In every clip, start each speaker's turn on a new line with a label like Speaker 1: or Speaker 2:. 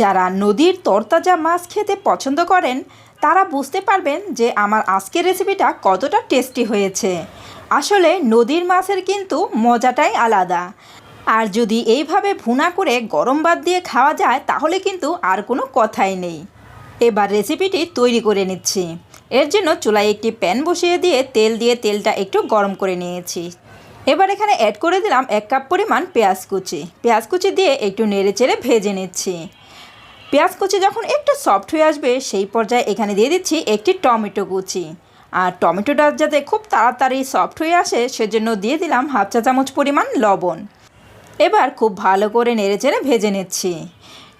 Speaker 1: যারা নদীর তরতাজা মাছ খেতে পছন্দ করেন, তারা বুঝতে পারবেন যে আমার আজকের রেসিপিটা কতটা টেস্টি হয়েছে। আসলে নদীর মাছের কিন্তু মজাটাই আলাদা। আর যদি এইভাবে ভুনা করে গরম ভাত দিয়ে খাওয়া যায়, তাহলে কিন্তু আর কোনো কথাই নেই। এবার রেসিপিটি তৈরি করে নিচ্ছি। এর জন্য চুলায় একটি প্যান বসিয়ে দিয়ে তেল দিয়ে তেলটা একটু গরম করে নিয়েছি। এবার এখানে অ্যাড করে দিলাম এক কাপ পরিমাণ পেঁয়াজ কুচি। পেঁয়াজ কুচি দিয়ে একটু নেড়ে চেড়ে ভেজে নিচ্ছি। পেঁয়াজ কুচি যখন একটু সফট হয়ে আসবে, সেই পর্যায়ে এখানে দিয়ে দিচ্ছি একটি টমেটো কুচি। আর টমেটোটা যাতে খুব তাড়াতাড়ি সফট হয়ে আসে, সেজন্য দিয়ে দিলাম হাফ চা চামচ পরিমাণ লবণ। এবার খুব ভালো করে নেড়েচেড়ে ভেজে নিচ্ছি।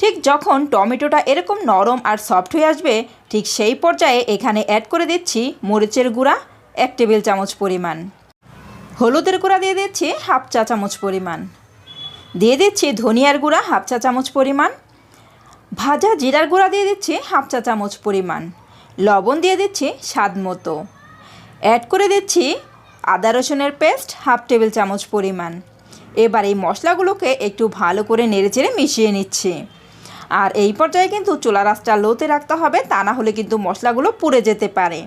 Speaker 1: ঠিক যখন টমেটোটা এরকম নরম আর সফট হয়ে আসবে, ঠিক সেই পর্যায়ে এখানে অ্যাড করে দিচ্ছি মরিচের গুঁড়া, এক টেবিল চামচ পরিমাণ। হলুদের গুঁড়া দিয়ে দিচ্ছি হাফ চা চামচ পরিমাণ। দিয়ে দিচ্ছি ধনিয়ার গুঁড়া, হাফ চা চামচ পরিমাণ। ভাজা জিরার গুঁড়া দিয়ে দিচ্ছি হাফ চা চামচ পরিমাণ। লবণ দিয়ে দিচ্ছি স্বাদ মতো। অ্যাড করে দিচ্ছি আদা রসুনের পেস্ট হাফ টেবিল চামচ পরিমাণ। এবার এই মশলাগুলোকে একটু ভালো করে নেড়ে চেড়ে মিশিয়ে নিচ্ছি। আর এই পর্যায়ে কিন্তু চুলা রাস্তা লোতে রাখতে হবে, তা না হলে কিন্তু মশলাগুলো পুড়ে যেতে পারে।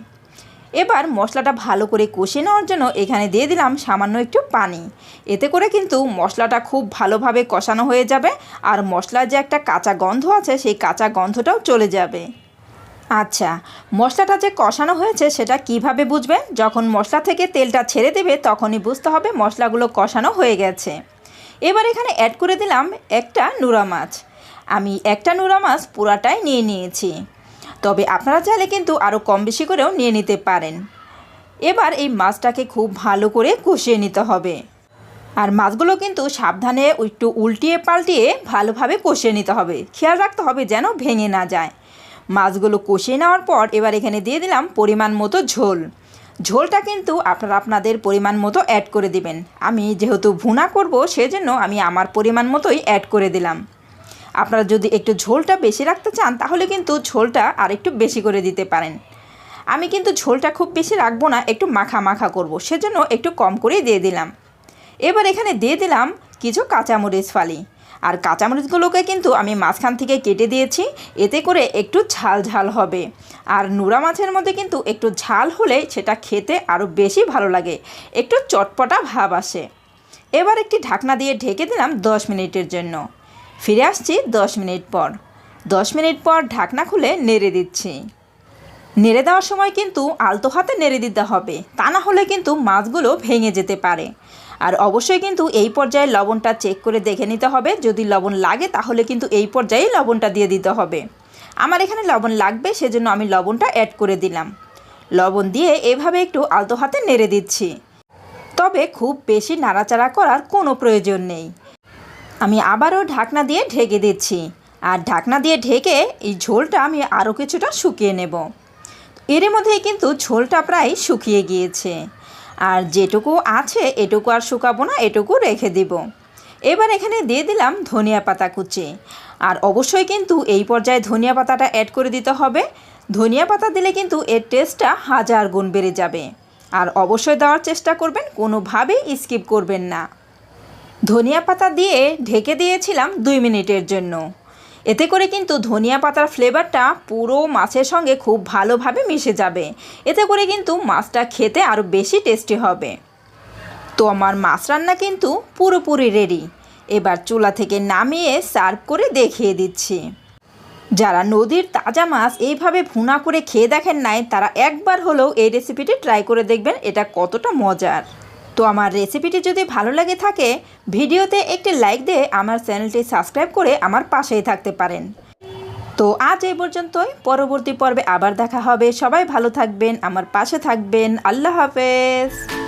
Speaker 1: এবার মশলাটা ভালো করে কষে নেওয়ার জন্য এখানে দিয়ে দিলাম সামান্য একটু পানি। এতে করে কিন্তু মশলাটা খুব ভালোভাবে কষানো হয়ে যাবে আর মশলার যে একটা কাঁচা গন্ধ আছে সেই কাঁচা গন্ধটাও চলে যাবে। আচ্ছা মশলাটা যে কষানো হয়েছে সেটা কীভাবে বুঝবেন? যখন মশলা থেকে তেলটা ছেড়ে দেবে তখনই বুঝতে হবে মশলাগুলো কষানো হয়ে গেছে। এবার এখানে অ্যাড করে দিলাম একটা নুরা মাছ। আমি একটা নুরা মাছ পুরাটাই নিয়ে নিয়েছি। তবে আপনারা চাইলে কিন্তু আরও কম বেশি করেও নিয়ে নিতে পারেন। এবার এই মাছটাকে খুব ভালো করে কষিয়ে নিতে হবে। আর মাছগুলো কিন্তু সাবধানে একটু উল্টিয়ে পাল্টিয়ে ভালোভাবে কষিয়ে নিতে হবে। খেয়াল রাখতে হবে যেন ভেঙে না যায়। মাছগুলো কষিয়ে নেওয়ার পর এবার এখানে দিয়ে দিলাম পরিমাণ মতো ঝোল। ঝোলটা কিন্তু আপনারা আপনাদের পরিমাণ মতো অ্যাড করে দিবেন। আমি যেহেতু ভুনা করব, সেজন্য আমি আমার পরিমাণ মতোই অ্যাড করে দিলাম। আপনারা যদি একটু ঝোলটা বেশি রাখতে চান, তাহলে কিন্তু ঝোলটা আর একটু বেশি করে দিতে পারেন। আমি কিন্তু ঝোলটা খুব বেশি রাখব না, একটু মাখা মাখা করব, সেজন্য একটু কম করেই দিয়ে দিলাম। এবার এখানে দিয়ে দিলাম কিছু কাঁচামরিচ ফালি। আর কাঁচামরিচগুলোকে কিন্তু আমি মাঝখান থেকে কেটে দিয়েছি, এতে করে একটু ঝাল ঝাল হবে। আর নুরা মাছের মধ্যে কিন্তু একটু ঝাল হলে সেটা খেতে আরও বেশি ভালো লাগে, একটু চটপটা ভাব আসে। এবার একটি ঢাকনা দিয়ে ঢেকে দিলাম দশ মিনিটের জন্য। ফিরে আসছি দশ মিনিট পর। দশ মিনিট পর ঢাকনা খুলে নেড়ে দিচ্ছি। নেড়ে দেওয়ার সময় কিন্তু আলতো হাতে নেড়ে দিতে হবে, তা না হলে কিন্তু মাছগুলো ভেঙে যেতে পারে। আর অবশ্যই কিন্তু এই পর্যায়ে লবণটা চেক করে দেখে নিতে হবে, যদি লবণ লাগে তাহলে কিন্তু এই পর্যায়ে লবণটা দিয়ে দিতে হবে। আমার এখানে লবণ লাগবে, সেজন্য আমি লবণটা অ্যাড করে দিলাম। লবণ দিয়ে এভাবে একটু আলতো হাতে নেড়ে দিচ্ছি। তবে খুব বেশি নাড়াচাড়া করার কোনো প্রয়োজন নেই। আমি আবারও ঢাকনা দিয়ে ঢেকে দিচ্ছি। আর ঢাকনা দিয়ে ঢেকে এই ঝোলটা আমি আরও কিছুটা শুকিয়ে নেব। এর মধ্যেই কিন্তু ঝোলটা প্রায় শুকিয়ে গিয়েছে। আর যেটুকু আছে এটুকু আর শুকাবো না, এটুকু রেখে দিব। এবার এখানে দিয়ে দিলাম ধনিয়া পাতা কুচি। আর অবশ্যই কিন্তু এই পর্যায়ে ধনিয়া পাতাটা অ্যাড করে দিতে হবে। ধনিয়া পাতা দিলে কিন্তু এর টেস্টটা হাজার গুণ বেড়ে যাবে। আর অবশ্যই দেওয়ার চেষ্টা করবেন, কোনোভাবেই স্কিপ করবেন না। ধনিয়া পাতা দিয়ে ঢেকে দিয়েছিলাম দুই মিনিটের জন্য। এতে করে কিন্তু ধনিয়া পাতার ফ্লেভারটা পুরো মাছের সঙ্গে খুব ভালোভাবে মিশে যাবে। এতে করে কিন্তু মাছটা খেতে আরও বেশি টেস্টি হবে। তো আমার মাছ রান্না কিন্তু পুরোপুরি রেডি। এবার চুলা থেকে নামিয়ে সার্ভ করে দেখিয়ে দিচ্ছি। যারা নদীর তাজা মাছ এইভাবে ভুনা করে খেয়ে দেখেন নাই, তারা একবার হলেও এই রেসিপিটি ট্রাই করে দেখবেন, এটা কতটা মজার। তো আমার রেসিপিটি যদি ভালো লাগে থাকে, ভিডিওতে একটি লাইক দিয়ে আমার চ্যানেলটি সাবস্ক্রাইব করে আমার পাশেই থাকতে পারেন। তো আজ এই পর্যন্তই। পরবর্তী পর্বে আবার দেখা হবে। সবাই ভালো থাকবেন, আমার পাশে থাকবেন। আল্লাহ হাফেজ।